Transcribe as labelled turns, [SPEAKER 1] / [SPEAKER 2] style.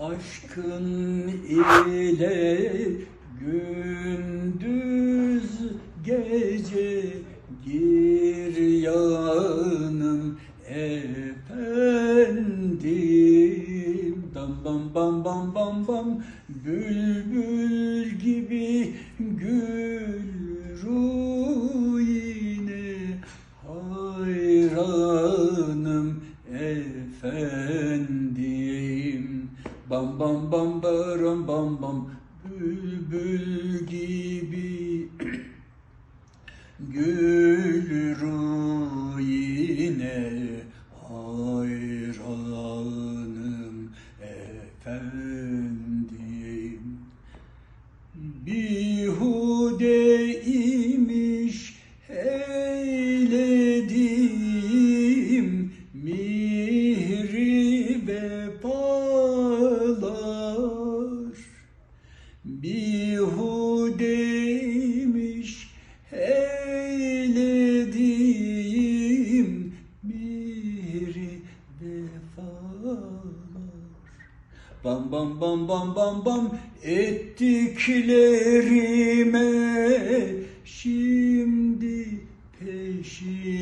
[SPEAKER 1] Aşkın ile gündüz gece gir yanım efendim. Dam bam bam bam bam bam. Bülbül gibi gül ruine hayranım efendim Bam bam bam baram bam bam. Bülbül gibi Gül ruine hayranım efendim. Bihude imiş eylediğim mihri vefalar Bihudeymiş eylediğim bir vefalar. Bam bam bam bam bam bam ettiklerime şimdi peşin.